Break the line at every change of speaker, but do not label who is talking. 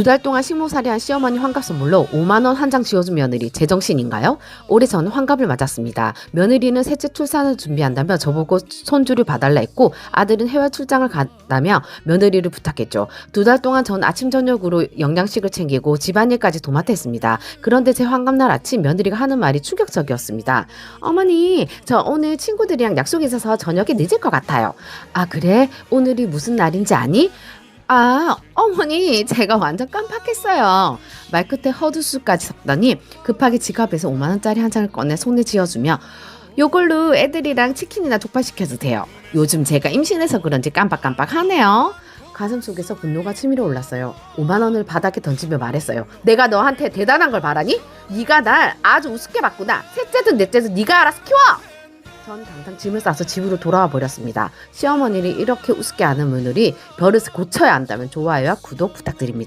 두 달 동안 식모살이한 시어머니 환갑 선물로 5만 원 한 장 지어준 며느리 제정신인가요? 올해 저는 환갑을 맞았습니다. 며느리는 셋째 출산을 준비한다며 저보고 손주를 봐달라 했고 아들은 해외 출장을 간다며 며느리를 부탁했죠. 두 달 동안 전 아침 저녁으로 영양식을 챙기고 집안일까지 도맡아 했습니다. 그런데 제 환갑날 아침 며느리가 하는 말이 충격적이었습니다. 어머니, 저 오늘 친구들이랑 약속 있어서 저녁에 늦을 것 같아요. 아, 그래? 오늘이 무슨 날인지 아니? 아, 어머니, 제가 완전 깜빡했어요. 말 끝에 헛웃음까지 섞더니 급하게 지갑에서 5만원짜리 한 장을 꺼내 손에 쥐어주며 요걸로 애들이랑 치킨이나 족발시켜도 돼요. 요즘 제가 임신해서 그런지 깜빡깜빡 하네요. 가슴 속에서 분노가 치밀어 올랐어요. 5만 원을 바닥에 던지며 말했어요. 내가 너한테 대단한 걸 바라니? 네가 날 아주 우습게 봤구나. 셋째든 넷째든 네가 알아서 키워. 전 당장 짐을 싸서 집으로 돌아와 버렸습니다. 시어머니를 이렇게 우습게 하는 며느리 버릇을 고쳐야 한다면 좋아요와 구독 부탁드립니다.